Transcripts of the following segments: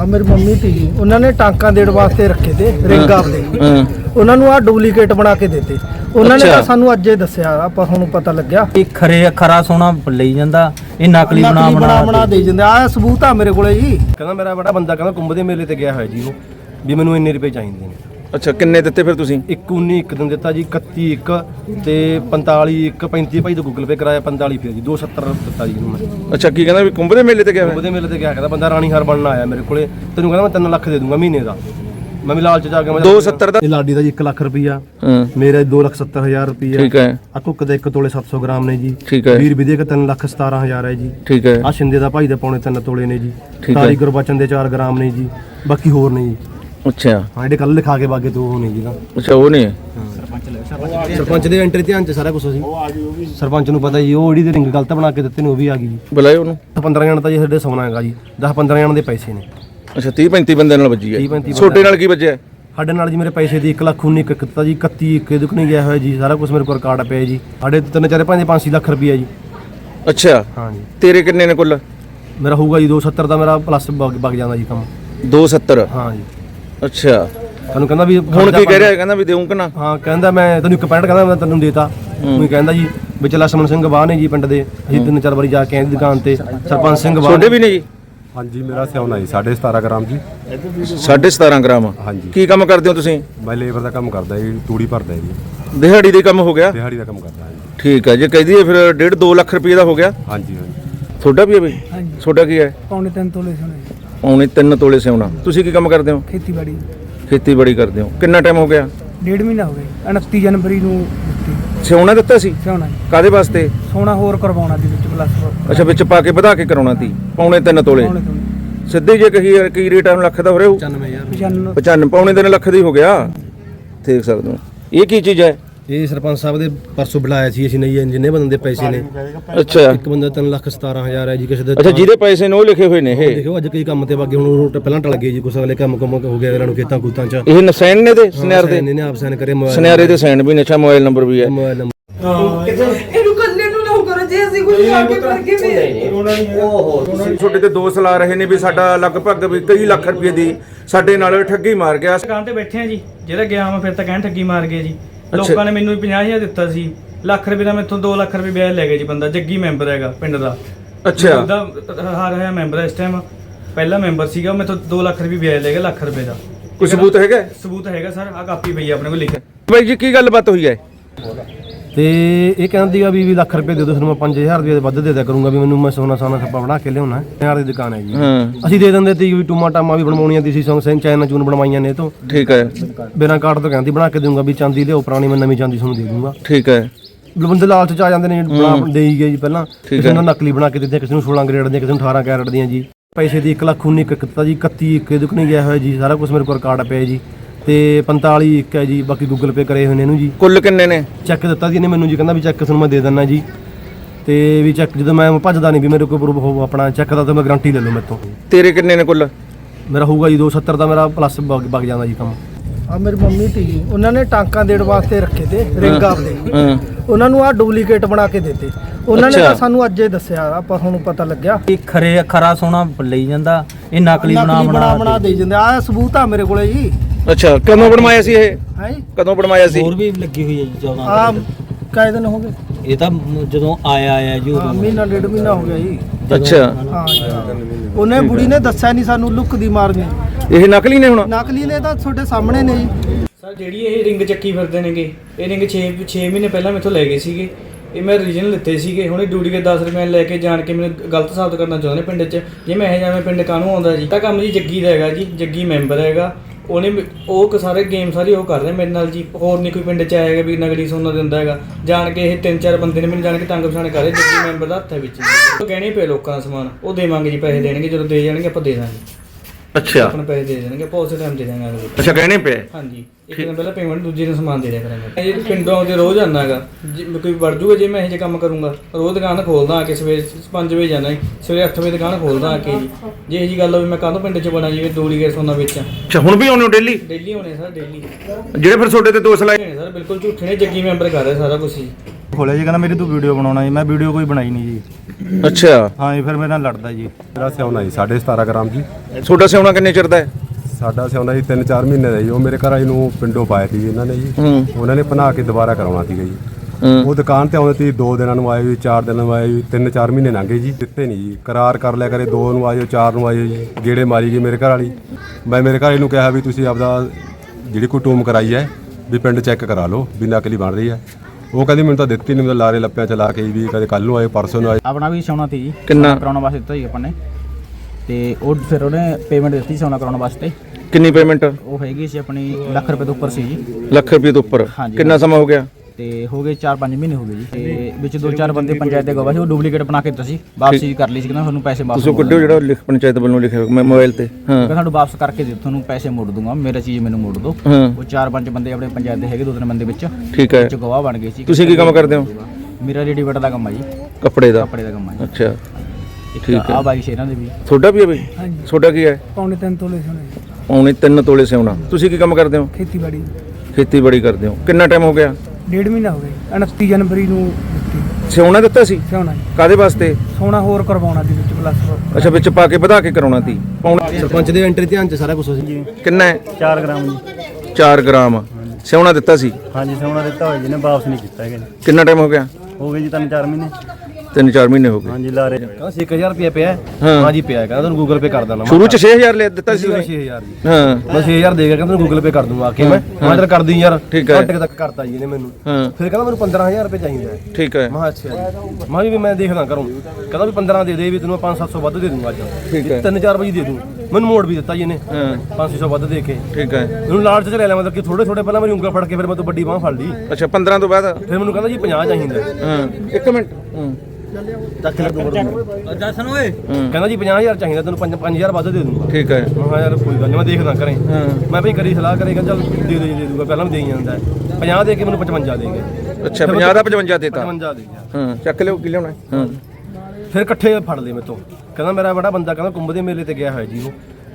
ਆ ਮੇਰੀ ਮੰਮੀ ਤੀ ਉਹਨਾਂ ਨੇ ਟਾਂਕਾਂ ਦੇਣ ਵਾਸਤੇ ਰੱਖੇ ਤੇ ਰਿੰਗ ਆਪਦੇ। ਹਾਂ। ਉਹਨਾਂ ਨੂੰ ਆ ਡੁਪਲੀਕੇਟ ਬਣਾ ਕੇ ਦਿੱਤੇ। ਉਹਨਾਂ ਨੇ ਅੱਛਾ। ਤਾਂ ਸਾਨੂੰ ਅੱਜ ਹੀ ਦੱਸਿਆ ਆਪਾਂ ਹੁਣ ਪਤਾ ਲੱਗਿਆ। ਇਹ ਖਰੇ ਖਰਾ ਸੋਨਾ ਲਈ ਜਾਂਦਾ ਇਹ ਨਕਲੀ ਬਣਾ ਨਕਲੀ ਬਣਾ ਬਣਾ ਬਣਾ ਦੇ ਜਾਂਦੇ ਆ ਸਬੂਤ ਆ ਮੇਰੇ ਕੋਲੇ ਜੀ। ਕਹਿੰਦਾ ਮੇਰਾ ਬੜਾ ਬੰਦਾ ਕਹਿੰਦਾ ਕੁੰਭ ਦੇ ਮੇਲੇ ਤੇ ਗਿਆ ਹੋਇਆ ਜੀ ਉਹ ਵੀ ਮੈਨੂੰ ਇੰਨੇ ਰੁਪਏ ਚਾਹੀਦੇ ਨੇ। ਅੱਛਾ ਕਿੰਨੇ ਦਿੱਤੇ ਫਿਰ ਤੁਸੀਂ? ਇੱਕ 19 ਇੱਕ ਦਿਨ ਦਿੱਤਾ ਜੀ 31 ਇੱਕ ਤੇ 45 ਇੱਕ 35 ਭਾਈ ਤੋਂ ਗੂਗਲ ਪੇ ਕਰਾਇਆ 45 ਫਿਰ ਜੀ 270 ਦਿੱਤਾ ਜੀ ਇਹਨੂੰ ਮੈਂ। ਅੱਛਾ ਕੀ ਕਹਿੰਦਾ ਵੀ ਕੁੰਭ ਦੇ ਮੇਲੇ ਤੇ ਗਿਆ ਹੋਇਆ ਦੇ ਮੇਲੇ ਤੇ ਗਿਆ ਕਹਿੰਦਾ ਬੰਦਾ ਰਾਣੀ ਹਾਰ ਬਣਨ ਆਇਆ ਮੇਰੇ ਕੋਲੇ ਤੈਨੂੰ ਕਹਿੰਦਾ ਮੈਂ 3 ਲੱਖ ਦੇ ਦੂੰਗਾ ਮਹੀਨੇ ਦਾ। ਮੈਂ ਵੀ ਲਾਲਚ ਜਾ ਕੇ ਮੈਂ 270 ਦਾ? ਇਹ ਲਾਡੀ ਦਾ ਜੀ 1 ਲੱਖ ਰੁਪਈਆ ਹਾਂ। ਮੇਰੇ 2 ਲੱਖ 70 ਹਜ਼ਾਰ ਰੁਪਈਆ। ਠੀਕ ਹੈ। ਆ ਕੁੱਕ ਦਾ 1 ਤੋਲੇ 700 ਗ੍ਰਾਮ ਨੇ ਜੀ। ਠੀਕ ਹੈ। ਵੀਰ ਵਿਦੇ 3 ਲੱਖ 17 ਹਜ਼ਾਰ ਹੈ ਜੀ। ਠੀਕ ਹੈ। ਆ ਸ਼ਿੰਦੇ ਦਾ ਭਾਈ ਦੇ ਪੌਣੇ 3 ਤੋਲੇ ਨੇ ਜੀ। ਠੀਕ ਹੈ। ਤਾਰੀ ਗੁਰਬਚਨ ਦੇ 4 ਗ੍ਰਾਮ ਨੇ ਜੀ। ਬਾਕੀ ਹੋਰ ਨੇ ਜੀ। ਅੱਛਾ। ਹਾਂ ਜਿਹੜੇ ਕੱਲ ਲਿਖਾ ਕੇ ਬਾਗੇ ਤੋਂ ਉਹ ਨਹੀਂ ਜੀ ਨਾ ਅੱਛਾ ਉਹ ਨਹੀਂ? ਹੈ। ਸਰਪੰਚ ਦੇ ਐਂਟਰੀ ਧਿਆਨ ਚ ਸਾਰਾ ਕੁਝ ਅਸੀਂ। ਸਰਪੰਚ ਨੂੰ ਪਤਾ ਜੀ ਉਹ ਜਿਹੜੀ ਤੇ ਰਿੰਗ ਗਲਤ ਬਣਾ ਕੇ ਦਿੱਤੇ ਨੇ ਉਹ ਵੀ ਆ ਗਈ ਜੀ। ਬੁਲਾਇਓ ਉਹਨੂੰ। 15 ਜਣ ਤਾਂ ਜੀ ਸਾਡੇ ਸੋਨਾ ਹੈਗਾ ਜੀ। 10 15 ਜਣ ਦੇ ਪੈਸੇ ਨੇ। ਅੱਛਾ 30 35 ਬੰਦਿਆਂ ਨਾਲ ਵੱਜੀ ਹੈ। 30 35 ਛੋਟੇ ਨਾਲ। ਕੀ ਵੱਜਿਆ? ਸਾਡੇ ਨਾਲ ਜੀ ਮੇਰੇ ਪੈਸੇ ਦੀ 1 ਲੱਖ 19 ਇੱਕ ਦਿੱਤਾ ਜੀ 31 ਇੱਕ ਦੁਕਣੀ ਗਿਆ ਹੋਇਆ ਜੀ ਸਾਰਾ ਕੁਝ ਮੇਰੇ ਕੋਲ ਰਿਕਾਰਡ ਪਿਆ ਜੀ। ਸਾਡੇ ਤਿੰਨ ਚਾਰੇ ਪੰਜ 5 ਲੱਖ ਰੁਪਈਆ ਜੀ। ਅੱਛਾ। ਹਾਂ ਜੀ। ਤੇਰੇ ਕਿੰਨੇ ਨੇ ਕੁੱਲ? ਮੇਰਾ ਹੋਊਗਾ ਜੀ 270 ਦਾ ਮੇਰਾ ਪਲੱਸ ਵਗ ਜਾਂਦਾ ਜੀ ਕੰਮ। 270 ਹਾਂ ਜੀ। ਅੱਛਾ। ਤੁਹਾਨੂੰ ਕਹਿੰਦਾ ਵੀ ਹੁਣ ਕੀ ਕਹਿ ਰਿਹਾ ਹੈ? ਕਹਿੰਦਾ ਵੀ ਦੇਉਂ ਕਿ ਨਾ? ਹਾਂ ਕਹਿੰਦਾ ਮੈਂ ਤੈਨੂੰ ਇੱਕ ਪੈਂਟ ਕਹਿੰਦਾ ਮੈਂ ਤੈਨੂੰ ਦੇਤਾ। ਉਹੀ ਕਹਿੰਦਾ ਜੀ ਵਿੱਚ ਲਛਮਣ ਸਿੰਘ ਬਾਹ ਨੇ ਜੀ ਪਿੰਡ ਦੇ। ਅਸੀਂ ਤਿੰਨ ਚਾਰ ਵਾਰੀ ਜਾ ਕੇ ਆਏ ਦੁਕਾਨ ਤੇ। ਸਰਪੰਚ ਸਿੰਘ ਬਾਹ ਛੋਟੇ ਵੀ ਨੇ ਜੀ? ਹਾਂਜੀ ਮੇਰਾ ਸਿਆਉਣਾ ਜੀ 17.5 ਗ੍ਰਾਮ ਜੀ। 17.5 ਗ੍ਰਾਮ। ਹਾਂਜੀ। ਕੀ ਕੰਮ ਕਰਦੇ ਹੋ ਤੁਸੀਂ? ਮੈਂ ਲੇਬਰ ਦਾ ਕੰਮ ਕਰਦਾ ਜੀ ਤੂੜੀ ਭਰਦਾ ਜੀ। ਦਿਹਾੜੀ ਦੇ ਕੰਮ ਹੋ ਗਿਆ? ਦਿਹਾੜੀ ਦਾ ਕੰਮ ਕਰਦਾ ਜੀ ਠੀਕ ਹੈ ਜੇ ਕਹਿ ਦਈਏ ਫਿਰ 1.5 2 ਲੱਖ ਰੁਪਏ ਦਾ ਹੋ ਗਿਆ? ਹਾਂਜੀ ਹਾਂਜੀ। ਤੁਹਾਡਾ ਵੀ ਹੈ ਬਈ ਹਾਂਜੀ। ਤੁਹਾਡਾ ਕੀ ਹੈ? ਪੌਣੇ ਤਿੰਨ ਤੋਲੇ ਸੋਨੇ ਪੌਣੇ 3 ਤੋਲੇ ਸਿਉਣਾ। ਤੁਸੀਂ ਕੀ ਕੰਮ ਕਰਦੇ ਹੋ? ਖੇਤੀਬਾੜੀ। ਖੇਤੀਬਾੜੀ ਕਰਦੇ ਹੋ। ਕਿੰਨਾ ਟਾਈਮ ਹੋ ਗਿਆ? ਡੇਢ ਮਹੀਨਾ ਹੋ ਗਿਆ 29 ਜਨਵਰੀ ਨੂੰ ਦਿੱਤੀ। ਸਿਉਣਾ ਦਿੱਤਾ ਸੀ? ਸੋਨਾ ਕਾਦੇ ਵਾਸਤੇ? ਸੋਨਾ ਹੋਰ ਕਰਵਾਉਣਾ ਦੀ ਵਿੱਚ ਪਲੱਸ ਅੱਛਾ ਵਿੱਚ ਪਾ ਕੇ ਵਧਾ ਕੇ ਕਰਾਉਣਾ ਤੀ ਪੌਣੇ 3 ਤੋਲੇ। ਸਿੱਧੇ ਜੇ ਕਹੀ ਯਾਰ ਕੀ ਰੇਟ ਆ ਲੱਖ ਦਾ ਹੋ ਰਿਹਾ 95000 95 95 ਪੌਣੇ 3 ਲੱਖ ਦੀ ਹੋ ਗਿਆ। ਦੇਖ ਸਕਦੇ ਹੋ। ਇਹ ਕੀ ਚੀਜ਼ ਹੈ? ਇਹ ਸਰਪੰਚ ਸਾਹਿਬ ਦੇ ਪਰਸੋਂ ਬੁਲਾਇਆ ਸੀ ਅਸੀਂ ਨਹੀਂ ਜਿੰਨੇ ਬੰਦੇ ਦੇ ਪੈਸੇ ਨੇ। ਅੱਛਾ। ਇੱਕ ਬੰਦਾ 3 ਲੱਖ 17000 ਹੈ ਜੀ ਕਿਸੇ ਦੇ ਅੱਛਾ ਜਿਹਦੇ ਪੈਸੇ ਨੇ ਉਹ ਲਿਖੇ ਹੋਏ ਨੇ ਇਹ? ਦੇਖੋ ਅੱਜ ਕਈ ਕੰਮ ਤੇ ਬਾਗੇ ਹੁਣ ਉਹ ਪਹਿਲਾਂ ਟਲ ਗਏ ਜੀ ਕੁਛ ਅਗਲੇ ਕੰਮ ਕੰਮ ਹੋ ਗਿਆ ਇਹਨਾਂ ਨੂੰ ਖੇਤਾਂ ਕੂਤਾਂ ਚ। ਇਹ ਨਸੈਨ ਨੇ ਦੇ ਸਨਿਆਰ ਦੇ? ਇਹਨੇ ਆਪ ਸਾਈਨ ਕਰੇ ਮੋਬਾਈਲ ਸਨਿਆਰੇ ਦੇ ਸੈਂਡ ਵੀ ਨੇ ਅੱਛਾ ਮੋਬਾਈਲ ਨੰਬਰ ਵੀ ਹੈ। Mobile number. ਇਹਨੂੰ ਕੱਲੇ ਨੂੰ ਨਾ ਕਰੋ ਜੇ ਅਸੀਂ ਕੁਝ ਆ ਕੇ ਕਰਕੇ ਵੀ। ਤੁਹਾਡੇ ਤੇ ਦੋਸ਼ ਲਾ ਰਹੇ ਨੇ ਵੀ ਸਾਡਾ ਲਗਭਗ ਵੀ ਕਈ ਲੱਖ ਰੁਪਏ ਦੀ ਸਾਡੇ ਨਾਲ ਠੱਗੀ ਮਾਰ ਗਿਆ। ਦੁਕਾਨ ਤੇ ਬੈਠੇ ਆ ਜੀ ਜਿਹੜਾ ਗਿਆ ਮੈਂ ਫਿਰ ਤਾਂ ਕਹਿਣ ਠੱਗੀ ਮਾਰ ਗਏ ਜੀ। ਲੋਕਾਂ ਨੇ ਮੈਨੂੰ ਵੀ 50000 ਦਿੱਤਾ ਸੀ। ਲੱਖ ਰੁਪਏ ਦਾ ਮੈਥੋਂ 2 ਲੱਖ ਰੁਪਏ ਵਿਆਜ ਲੈ ਗਿਆ ਜੀ ਬੰਦਾ ਜੱਗੀ ਮੈਂਬਰ ਹੈਗਾ ਪਿੰਡ ਦਾ। ਅੱਛਾ। ਉਹਦਾ ਹਾਰ ਹੋਇਆ ਮੈਂਬਰ ਹੈ ਇਸ ਟਾਈਮ ਪਹਿਲਾ ਮੈਂਬਰ ਸੀਗਾ ਮੈਥੋਂ 2 ਲੱਖ ਰੁਪਏ ਵਿਆਜ ਲੈ ਗਿਆ ਲੱਖ ਰੁਪਏ ਦਾ। ਕੋਈ ਸਬੂਤ ਹੈਗਾ? ਸਬੂਤ ਹੈਗਾ ਸਰ ਆ ਕਾਪੀ ਪਈ ਆ ਆਪਣੇ ਕੋਲ ਲਿਖਿਆ ਬਾਈ ਜੀ ਕੀ ਗੱਲਬਾਤ ਹੋਈ ਹੈ? ਤੇ ਇਹ ਕਹਿੰਦੀ ਆ ਵੀ ਵੀ ਲੱਖ ਰੁਪਏ ਦੇ ਦਿਓ ਤੁਹਾਨੂੰ ਮੈਂ 5000 ਰੁਪਏ ਦੇ ਵੱਧ ਦੇ ਦਿਆ ਕਰੂੰਗਾ ਵੀ ਮੈਨੂੰ ਮੈਂ ਸੋਨਾ ਸਾਨਾ ਛੱਪਾ ਬਣਾ ਕੇ ਲਿਆਉਣਾ ਯਾਰ ਦੀ ਦੁਕਾਨ ਹੈ ਜੀ ਹਾਂ। ਅਸੀਂ ਦੇ ਦਿੰਦੇ ਤੇ ਵੀ ਟੂਮਾ ਟਾਮਾ ਵੀ ਬਣਵਾਉਣੀਆਂ ਦੀ ਸੀ ਸੌਂਗ ਸੈਨ ਚਾਈਨਾ ਚੂਨ ਬਣਵਾਈਆਂ ਨੇ ਇਹ ਤੋਂ। ਠੀਕ ਹੈ। ਬਿਨਾਂ ਕਾਰਡ ਤੋਂ ਕਹਿੰਦੀ ਬਣਾ ਕੇ ਦਊਂਗਾ ਵੀ ਚਾਂਦੀ ਲਿਓ ਪੁਰਾਣੀ ਮੈਂ ਨਵੀਂ ਚਾਂਦੀ ਤੁਹਾਨੂੰ ਦੇ ਦੂੰਗਾ ਠੀਕ ਹੈ। ਬੰਦੇ ਲਾਲਚ ਚ ਆ ਜਾਂਦੇ ਨੇ ਬਣਾ ਦੇ ਹੀ ਗਏ ਜੀ ਪਹਿਲਾਂ। ਕਿਸੇ ਨੂੰ ਨਕਲੀ ਬਣਾ ਕੇ ਦਿੱਤੇ ਕਿਸੇ ਨੂੰ 16 ਗ੍ਰੇਡ ਦੀਆਂ ਕਿਸੇ ਨੂੰ 18 ਕੈਰਟ ਦੀਆਂ ਜੀ। ਪੈਸੇ ਦੀ 1 ਲੱਖ 19 ਇੱਕ ਦਿੱਤਾ ਜੀ 31 ਇੱਕ ਦੁਕਣੀ ਗਿਆ ਹੋਇਆ ਜੀ ਸਾਰਾ ਕੁਝ ਮੇਰੇ ਕੋਲ ਰਿਕਾਰਡ ਪਿਆ ਜੀ। ਤੇ 45 ਇੱਕ ਹੈ ਜੀ ਬਾਕੀ ਗੂਗਲ ਪੇ ਕਰੇ ਹੋਏ ਨੇ ਇਹਨੂੰ ਜੀ। ਕੁੱਲ ਕਿੰਨੇ ਨੇ? ਚੈੱਕ ਦਿੱਤਾ ਜੀ ਇਹਨੇ ਮੈਨੂੰ ਜੀ ਕਹਿੰਦਾ ਵੀ ਚੈੱਕ ਤੁਹਾਨੂੰ ਮੈਂ ਦੇ ਦਿੰਦਾ ਜੀ। ਤੇ ਵੀ ਚੈੱਕ ਜਦੋਂ ਮੈਂ ਭੱਜਦਾ ਨਹੀਂ ਵੀ ਮੇਰੇ ਕੋਲ ਪ੍ਰੂਫ ਹੋ ਆਪਣਾ ਚੈੱਕ ਦਾ ਤਾਂ ਮੈਂ ਗਾਰੰਟੀ ਲੈ ਲਓ ਮੇਰੇ ਤੋਂ। ਤੇਰੇ ਕਿੰਨੇ ਨੇ ਕੁੱਲ? ਮੇਰਾ ਹੋਊਗਾ ਜੀ 270 ਦਾ ਮੇਰਾ ਪਲੱਸ ਵਗ ਜਾਂਦਾ ਜੀ ਕੰਮ। ਆ ਮੇਰੀ ਮੰਮੀ ਤੀ ਉਹਨਾਂ ਨੇ ਟਾਂਕਾਂ ਦੇਣ ਵਾਸਤੇ ਰੱਖੇ ਤੇ ਰਿੰਗ ਆਪਦੇ। ਹਾਂ। ਉਹਨਾਂ ਨੂੰ ਆ ਡੁਪਲੀਕੇਟ ਬਣਾ ਕੇ ਦਿੱਤੇ। ਉਹਨਾਂ ਨੇ। ਤਾਂ ਸਾਨੂੰ ਅੱਜ ਹੀ ਦੱਸਿਆ ਆਪਾਂ ਹੁਣ ਪਤਾ ਲੱਗਿਆ। ਇਹ ਖਰੇ ਖਰਾ ਸੋਨਾ ਲਈ ਜਾਂਦਾ ਇਹ ਨਕਲੀ ਬਣਾ ਨਕਲੀ ਬਣਾ ਬਣਾ ਬਣਾ ਦੇ। ਜਾਂਦੇ। ਆ ਸਬੂਤ ਆ ਮੇਰੇ ਕੋਲੇ ਜੀ। ਅੱਛਾ ਕਦੋਂ ਬਣਵਾਇਆ ਸੀ ਇਹ? ਹੈ? ਕਦੋਂ ਬਣਵਾਇਆ ਸੀ? ਹੋਰ ਵੀ ਲੱਗੀ ਹੋਈ ਹੈ ਜੀ 14 ਆ ਕਾਇ ਦਿਨ ਹੋ ਗਏ? ਇਹ ਤਾਂ ਮ- ਜਦੋਂ ਆਇਆ ਆਇਆ ਜੀ ਹਾਂ ਉਦੋਂ ਮਹੀਨਾ ਡੇਢ ਮਹੀਨਾ ਹੋ ਗਿਆ ਜੀ। ਅੱਛਾ। ਹਾਂ ਉਹਨੇ ਬੁੜੀ ਨੇ ਦੱਸਿਆ ਨਹੀਂ ਸਾਨੂੰ ਲੁੱਕ ਦੀ ਮਾਰਨੀ ਇਹ ਨਕਲੀ ਨੇ ਹੁਣ? ਨਕਲੀ ਨੇ ਤਾਂ ਤੁਹਾਡੇ ਸਾਹਮਣੇ ਨੇ ਜੀ। ਸਰ ਜਿਹੜੀ ਇਹ ਰਿੰਗ ਚੱਕੀ ਫਿਰਦੇ ਨੇਗੇ ਇਹ ਰਿੰਗ 6 6 ਮਹੀਨੇ ਪਹਿਲਾਂ ਮੈਥੋਂ ਲੈ ਗਏ ਸੀਗੇ। ਇਹ ਮੈਂ ਰੀਜਨਲ ਲਿੱਤੇ ਸੀਗੇ। ਹੁਣ ਇਹ ਡਿਊਟੀ ਕੇ 10 ਰੁਪਏ ਲੈ ਕੇ ਜਾਣ ਕੇ ਮੈਨੂੰ ਗਲਤ ਸਾਬਤ ਕਰਨਾ ਚਾਹੁੰਦੇ ਨੇ ਪਿੰਡ 'ਚ। ਜੇ ਮੈਂ ਇਹ ਜਾਵੇਂ ਪਿੰਡ ਕਾਹਨੂੰ ਆਉਂਦਾ ਜੀ? ਤਾਂ ਕੰਮ ਜੀ ਜੱਗੀ ਦਾ ਹੈਗਾ ਜੀ ਜੱਗੀ ਮੈਂਬਰ ਹੈਗਾ। ਉਹਨੇ ਉਹ ਕ ਸਾਰੇ ਗੇਮ ਸਾਰੀ ਉਹ ਕਰ ਰਹੇ ਮੇਰੇ ਨਾਲ ਜੀ। ਹੋਰ ਨਹੀਂ ਕੋਈ ਪਿੰਡ 'ਚ ਆਏਗਾ ਵੀ ਨਗਲੀ ਸੋਨਾ ਦਿੰਦਾ ਹੈਗਾ। ਜਾਣ ਕੇ ਇਹ ਤਿੰਨ ਚਾਰ ਬੰਦੇ ਨੇ ਮੈਨੂੰ ਜਾਣ ਕੇ ਤੰਗ ਪਛਾਣ ਕਰ ਰਹੇ ਜੱਗੀ ਮੈਂਬਰ ਦਾ ਹੱਥ ਹੈ ਵਿੱਚ। ਜੀ। ਉਹ ਕਹਿਣੇ ਪਏ ਲੋਕਾਂ ਦਾ ਸਮਾਨ ਉਹ ਦੇਵਾਂਗੇ ਜੀ ਪੈਸੇ ਦੇਣਗੇ ਜਦੋਂ ਦੇ ਜਾਣਗੇ ਆਪਾਂ ਦੇ ਦਾਂਗੇ। ਅੱਛਾ। ਆਪਣੇ ਪੈਸੇ ਦੇ ਦੇਣਗੇ ਆਪਾਂ ਉਸੇ ਟਾਈਮ ਦੇ ਦਾਂਗੇ ਅਗਲੇ ਨੂੰ। ਅੱਛਾ ਕਹਿਣੇ ਪਏ? ਹਾਂਜੀ। ਇੱਕ ਦਿਨ ਪਹਿਲਾਂ ਪੇਮੈਂਟ ਦੂਜੇ ਦਿਨ ਸਮਾਨ ਦੇ ਦਿਆ ਕਰਾਂਗਾ। ਇਹ ਪਿੰਡੋਂ ਤੇ ਰੋਜ਼ ਜੇ ਕੋਈ ਵੜ ਜੂਗਾ ਜੇ ਮੈਂ ਇਹ ਜੇ ਕੰਮ ਕਰੂੰਗਾ ਰੋਜ਼ ਦੁਕਾਨ ਖੋਲਦਾ ਆ ਕੇ ਸਵੇਰੇ 5 ਵਜੇ ਜਾਣਾ ਸਵੇਰੇ 8 ਵਜੇ ਦੁਕਾਨ ਖੋਲਦਾ ਆ ਕੇ ਜੀ। ਜੇ ਇਹ ਜੀ ਗੱਲ ਹੋਵੇ ਮੈਂ ਕਾਹਦੋਂ ਪਿੰਡ 'ਚ ਬਣਾ ਜਿਵੇਂ ਦੂਲੀ ਕੇ ਸੋਨਾ ਵੇਚਾਂ। ਅੱਛਾ ਹੁਣ ਵੀ ਆਉਂਦੇ ਹੋ ਡੇਲੀ ਡੇਲੀ ਹੋਣੇ ਸਰ ਡੇਲੀ ਜਿਹੜੇ ਫਿਰ ਤੁਹਾਡੇ ਤੇ ਦੋਸ਼ ਲਾਏ ਹੋਣੇ ਸਰ ਬਿਲਕੁਲ ਝੂਠੇ ਨੇ ਜੱਗੀ ਮੈਂਬਰ ਕਰ ਰਿਹਾ ਸਾਰਾ ਕੁਝ ਜੀ। ਖੋਲਿਆ ਜੀ ਕਹਿੰਦਾ ਮੇਰੀ ਤੂੰ ਵੀਡੀਓ ਬਣਾਉਣਾ ਜੀ ਮੈਂ ਵੀਡੀਓ ਕੋਈ ਬਣਾਈ ਨਹੀਂ ਜੀ। ਅੱਛਾ। ਹਾਂ ਜੀ ਫਿਰ ਮੇਰੇ ਨਾਲ ਲੜਦਾ ਜੀ। ਮੇਰਾ ਸਿਆਉਣਾ ਜੀ 17.5 ਗ੍ਰਾਮ ਜੀ। ਤੁਹਾਡਾ ਸਿਉਣਾ ਕਿੰਨੇ ਚਿਰ ਦਾ ਹੈ? ਸਾਡਾ ਸਿਆਉਣਾ ਜੀ 3-4 ਮਹੀਨੇ ਦਾ ਜੀ। ਉਹ ਮੇਰੇ ਘਰ ਵਾਲੀ ਨੂੰ ਪਿੰਡੋਂ ਪਾਇਆ ਸੀ ਇਹਨਾਂ ਨੇ ਜੀ। ਉਹਨਾਂ ਨੇ ਬਣਾ ਕੇ ਦੁਬਾਰਾ ਕਰਾਉਣਾ ਸੀਗਾ ਜੀ। ਉਹ ਦੁਕਾਨ ਤੇ ਆਉਂਦੇ ਸੀ 2 ਦਿਨਾਂ ਨੂੰ ਆਏ ਜੀ 4 ਦਿਨਾਂ ਨੂੰ ਆਏ ਜੀ 3-4 ਮਹੀਨੇ ਲੰਘੇ ਜੀ। ਦਿੱਤੇ ਨਹੀਂ ਜੀ। ਕਰਾਰ ਕਰ ਲਿਆ ਕਰੇ 2 ਨੂੰ ਆਇਓ 4 ਨੂੰ ਆਇਓ ਜੀ। ਗੇੜੇ ਮਾਰੀ ਗਈ ਮੇਰੇ ਘਰ ਵਾਲੀ। ਮੈਂ ਮੇਰੇ ਘਰ ਵਾਲੀ ਨੂੰ ਕਿਹਾ ਵੀ ਤੁਸੀਂ ਆਪਦਾ ਜਿਹੜੀ ਕੋਈ ਟੂਮ ਕਰਾਈ ਹੈ ਵੀ ਪਿੰਡ ਚੈੱਕ ਕਰਾ ਲਓ ਵੀ ਨਕਲੀ ਬਣ ਰਹੀ ਹੈ। ਉਹ ਕਹਿੰਦੀ ਮੈਨੂੰ ਤਾਂ ਦਿੱਤੀ ਨਹੀਂ ਮੈਂ ਲਾਰੇ ਲੱਪਿਆਂ ਚਲਾ ਕੇ ਵੀ ਕਦੇ ਕੱਲ ਨੂੰ ਆਏ ਪਰਸੋਂ ਨੂੰ ਆਏ। ਆਪਣਾ ਵੀ ਸੋਨਾ ਤੀ ਜੀ ਕਿੰਨਾ? ਕਰਾਉਣ ਵਾਸਤੇ ਦਿੱਤਾ ਜੀ ਆਪਾਂ ਨੇ। ਤੇ ਉਹ ਫਿਰ ਉਹਨੇ ਪੇਮੈਂਟ ਦਿੱਤੀ ਸੋਨਾ ਕਰਾਉਣ ਵਾਸਤੇ। ਕਿੰਨੀ ਪੇਮੈਂਟ ਉਹ ਹੈਗੀ ਸੀ ਆਪਣੀ ਲੱਖ ਰੁਪਏ ਤੋਂ ਉੱਪਰ ਸੀ ਜੀ। ਲੱਖ ਰੁਪਏ ਤੋਂ ਉੱਪਰ। ਹਾਂਜੀ। ਕਿੰਨਾ ਸਮਾਂ ਹੋ ਗਿਆ? ਤੇ ਹੋ ਗਏ 4-5 ਮਹੀਨੇ ਹੋ ਗਏ ਜੀ। ਤੇ ਵਿੱਚ ਦੋ ਚਾਰ ਬੰਦੇ ਪੰਚਾਇਤ ਦੇ ਗਵਾਹ ਸੀ ਉਹ ਡੁਪਲੀਕੇਟ ਬਣਾ ਕੇ ਦਿੱਤਾ ਸੀ। ਵਾਪਸੀ ਕਰ ਲਈ ਸੀ ਕਹਿੰਦਾ ਤੁਹਾਨੂੰ ਪੈਸੇ ਵਾਪਸ ਤੁਸੀਂ ਕੱਢਿਓ ਜਿਹੜਾ ਲਿਖ ਪੰਚਾਇਤ ਵੱਲੋਂ ਲਿਖਿਆ ਹੋਇਆ ਮੈਂ ਮੋਬਾਈਲ ਤੇ। ਹਾਂ। ਕਹਿੰਦਾ ਤੁਹਾਨੂੰ ਵਾਪਸ ਕਰਕੇ ਦੇ ਤੁਹਾਨੂੰ ਪੈਸੇ ਮੋੜ ਦੂੰਗਾ ਮੇਰਾ ਚੀਜ਼ ਮੈਨੂੰ ਮੋੜ ਦਿਓ। ਹਾਂ। ਉਹ ਚਾਰ ਪੰਜ ਬੰਦੇ ਆਪਣੇ ਪੰਚਾਇਤ ਦੇ ਹੈਗੇ ਦੋ ਤਿੰਨ ਬੰਦੇ ਵਿੱਚ। ਠੀਕ ਹੈ। ਵਿੱਚ ਗਵਾਹ ਬਣ ਗਏ ਸੀ। ਤੁਸੀਂ ਕੀ ਕੰਮ ਕਰਦੇ ਹੋ? ਮੇਰਾ ਰੈਡੀਮੇਡ ਦਾ ਕੰਮ ਆ ਜੀ। ਕੱਪੜੇ ਦਾ? ਕੱਪੜੇ ਦਾ ਕੰਮ ਆ ਜੀ। ਅੱਛਾ। ਇੱਕ ਠੀਕ ਹੈ। ਆ ਬਾਈ ਸੀ ਇਹਨਾਂ ਦੇ ਵੀ। ਤੁਹਾਡਾ ਵੀ ਹੈ ਬਈ? ਤੁਹਾਡਾ ਕੀ ਹੈ? ਪੌਣੇ ਤਿੰਨ ਤੋਲੇ ਸੋਨੇ ਪੌਣੇ 3 ਤੋਲੇ ਸਿਉਣਾ। ਤੁਸੀਂ ਕੀ ਕੰਮ ਕਰਦੇ ਹੋ? ਖੇਤੀਬਾੜੀ। ਖੇਤੀਬਾੜੀ ਕਰਦੇ ਹੋ। ਕਿੰਨਾ ਟਾਈਮ ਹੋ ਗਿਆ? ਡੇਢ ਮਹੀਨਾ ਹੋ ਗਿਆ। 29 ਜਨਵਰੀ ਨੂੰ ਦਿੱਤੀ। ਸਿਉਣਾ ਦਿੱਤਾ ਸੀ? ਸੋਨਾ ਜੀ। ਕਾਦੇ ਵਾਸਤੇ? ਸੋਨਾ ਹੋਰ ਕਰਵਾਉਣਾ ਦੀ ਵਿੱਚ ਪਲੱਸ ਅੱਛਾ ਵਿੱਚ ਪਾ ਕੇ ਵਧਾ ਕੇ ਕਰਾਉਣਾ ਸੀ। ਪੌਣਾ ਸਰਪੰਚ ਦੇ ਐਂਟਰੀ ਧਿਆਨ ਚ ਸਾਰਾ ਕੁਝ ਸੀ ਜੀ। ਕਿੰਨਾ ਹੈ? 4 ਗ੍ਰਾਮ ਜੀ। 4 ਗ੍ਰਾਮ। ਸਿਉਣਾ ਦਿੱਤਾ ਸੀ? ਹਾਂਜੀ ਸੋਨਾ ਦਿੱਤਾ ਹੋਇਆ ਜਿਹਨੇ ਵਾਪਸ ਨਹੀਂ ਕੀਤਾ ਹੈਗਾ ਜੀ। ਕਿੰਨਾ ਟਾਈਮ ਹੋ ਗਿਆ? ਹੋ ਗਏ ਜੀ ਤਿੰਨ ਚਾਰ ਮਹੀਨੇ। 3-4 ਮਹੀਨੇ ਹੋ ਗਏ। ਹਾਂਜੀ ਲਾਰੇ ਕਹਿੰਦਾ ਸੀ 1000 ਰੁਪਏ ਪਿਆ ਹੈ। ਹਾਂ। ਹਾਂ ਜੀ ਪਿਆ ਹੈ। ਕਹਿੰਦਾ ਤੁਹਾਨੂੰ ਗੂਗਲ ਪੇ ਕਰ ਦੇਣਾ। ਸ਼ੁਰੂ ਚ 6000 ਲੈ ਦਿੱਤਾ ਸੀ ਤੁਸੀਂ 6000 ਜੀ। ਹਾਂ। ਮੈਂ 6000 ਦੇ ਗਿਆ ਕਹਿੰਦਾ ਤੁਹਾਨੂੰ ਗੂਗਲ ਪੇ ਕਰ ਦੂੰਗਾ ਆ ਕੇ ਮੈਂ ਮੈਂ ਚਲ ਕਰ ਦੂੰ ਯਾਰ ਠੀਕ ਹੈ। ਘੰਟੇ ਕੁ ਤੱਕ ਕਰਤਾ ਜੀ ਇਹਨੇ ਮੈਨੂੰ। ਹਾਂ। ਫਿਰ ਕਹਿੰਦਾ ਮੈਨੂੰ 15000 ਰੁਪਏ ਚਾਹੀਦਾ ਹੈ ਠੀਕ ਹੈ। ਮੈਂ ਕਿਹਾ ਅੱਛਾ ਜੀ। ਮੈਂ ਵੀ ਮੈਂ ਦੇਖਦਾ ਕਰੂੰ। ਕਹਿੰਦਾ ਵੀ 15 ਦੇ ਦੇ ਵੀ ਤੈਨੂੰ 5-700 ਵੱਧ ਦੇ ਦੂੰਗਾ ਅੱਜ। ਠੀਕ ਹੈ। 3-4 ਵਜੇ ਦੇ ਦੂੰ। ਮੈਨੂੰ ਮੋੜ ਵੀ ਦਿੱਤਾ ਜੀ ਇਹਨੇ। ਹਾਂ। 500 ਵੱਧ ਦੇ ਕੇ। ਠੀਕ ਹੈ। ਇਹਨੂੰ ਲਾਲਚ ਚ ਲੈ ਲਿਆ ਮਤਲਬ ਕਿ ਥੋੜੇ ਥੋੜੇ ਪਹਿਲਾਂ ਮੇਰੀ ਉਂਗਲ ਫੜ ਕੇ ਫਿਰ ਮੈਂ ਤੋਂ ਵੱਡੀ ਬਾਹ ਫੜ ਲਈ। ਅੱਛਾ 15 ਤੋਂ ਬਾਅਦ? ਫਿਰ ਮੈਨੂੰ ਕਹਿੰਦਾ ਜੀ 50 ਚਾਹੀਦਾ। ਹੈ। ਹਾਂ। ਇੱਕ ਮਿੰਟ। ਹਾਂ। ਚੱਕ ਲੈ ਦੋ ਦੱਸਣ ਓਏ। ਕਹਿੰਦਾ ਜੀ 50000 ਚਾਹੀਦਾ ਤੈਨੂੰ 5000 ਵੱਧ ਦੇ ਦੂੰਗਾ। ਠੀਕ ਹੈ। ਮੈਂ ਕਿਹਾ ਯਾਰ ਕੋਈ ਗੱਲ ਨਹੀਂ ਮੈਂ ਦੇਖਦਾ ਕਰੇ ਹਾਂ। ਮੈਂ ਵੀ ਕਰੀ ਸਲਾਹ ਕਰੇਗਾ ਚੱਲ ਦੇ ਦੇ ਦੇ ਦੂੰਗਾ ਪਹਿਲਾਂ ਵੀ ਦੇਈ ਜਾਂਦਾ ਹੈ। 50 ਦੇ ਕੇ ਮੈਨੂੰ 55 ਦੇ ਗਏ। ਅੱਛਾ 50 ਦਾ 55 ਦੇਤਾ? 55 ਦੇ ਗਿਆ। ਹਾਂ। ਚੱਕ ਲਿਓ ਕੀ ਲਿਆਉਣਾ ਹੈ? ਹਾਂ। ਫਿਰ ਇਕੱਠੇ ਫੜ ਲਏ ਮੇਤੋਂ ਕਹਿੰਦਾ ਮੇਰਾ ਬੜਾ ਬੰਦਾ ਕਹਿੰਦਾ ਕੁੰਭ ਦੇ ਮੇਲੇ ਤੇ ਗਿਆ ਹੋਇਆ ਜੀ ਉਹ।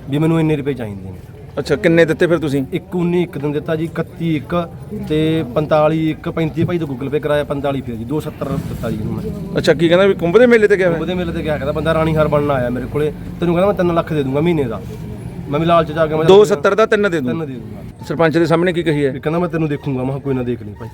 ਵੀ ਮੈਨੂੰ ਇੰਨੇ ਰੁਪਏ ਚਾਹੀਦੇ ਨੇ। ਅੱਛਾ ਕਿੰਨੇ ਦਿੱਤੇ ਫਿਰ ਤੁਸੀਂ? ਇੱਕ 19 ਇੱਕ ਦਿਨ ਦਿੱਤਾ ਜੀ 31 ਇੱਕ ਤੇ 45 ਇੱਕ 35 ਭਾਈ ਤੋਂ ਗੂਗਲ ਪੇ ਕਰਾਇਆ 45 ਫਿਰ ਜੀ 270 ਦਿੱਤਾ ਜੀ ਇਹਨੂੰ ਮੈਂ। ਅੱਛਾ ਕੀ ਕਹਿੰਦਾ ਵੀ ਕੁੰਭ ਦੇ ਮੇਲੇ ਤੇ ਗਿਆ ਹੋਇਆ? ਕੁੰਭ ਦੇ ਮੇਲੇ ਤੇ ਗਿਆ ਕਹਿੰਦਾ ਬੰਦਾ ਰਾਣੀ ਹਾਰ ਬਣਨ ਆਇਆ ਮੇਰੇ ਕੋਲੇ ਤੈਨੂੰ ਕਹਿੰਦਾ ਮੈਂ 3 ਲੱਖ ਦੇ ਦੂੰਗਾ ਮਹੀਨੇ ਦਾ। ਮੈਂ ਵੀ ਲਾਲਚ ਜਾ ਕੇ ਮੈਂ 270 ਦਾ 3 ਦੇ ਦੂੰ ਤਿੰਨ ਦੇ ਦੂੰਗਾ। ਸਰਪੰਚ ਦੇ ਸਾਹਮਣੇ ਕੀ ਕਹੀ ਹੈ? ਵੀ ਕਹਿੰਦਾ ਮੈਂ ਤੈਨੂੰ ਦੇਖੂੰਗਾ ਮੈਂ ਕਿਹਾ ਕੋਈ ਨਾ ਦੇਖ ਲਈ ਭਾਈ।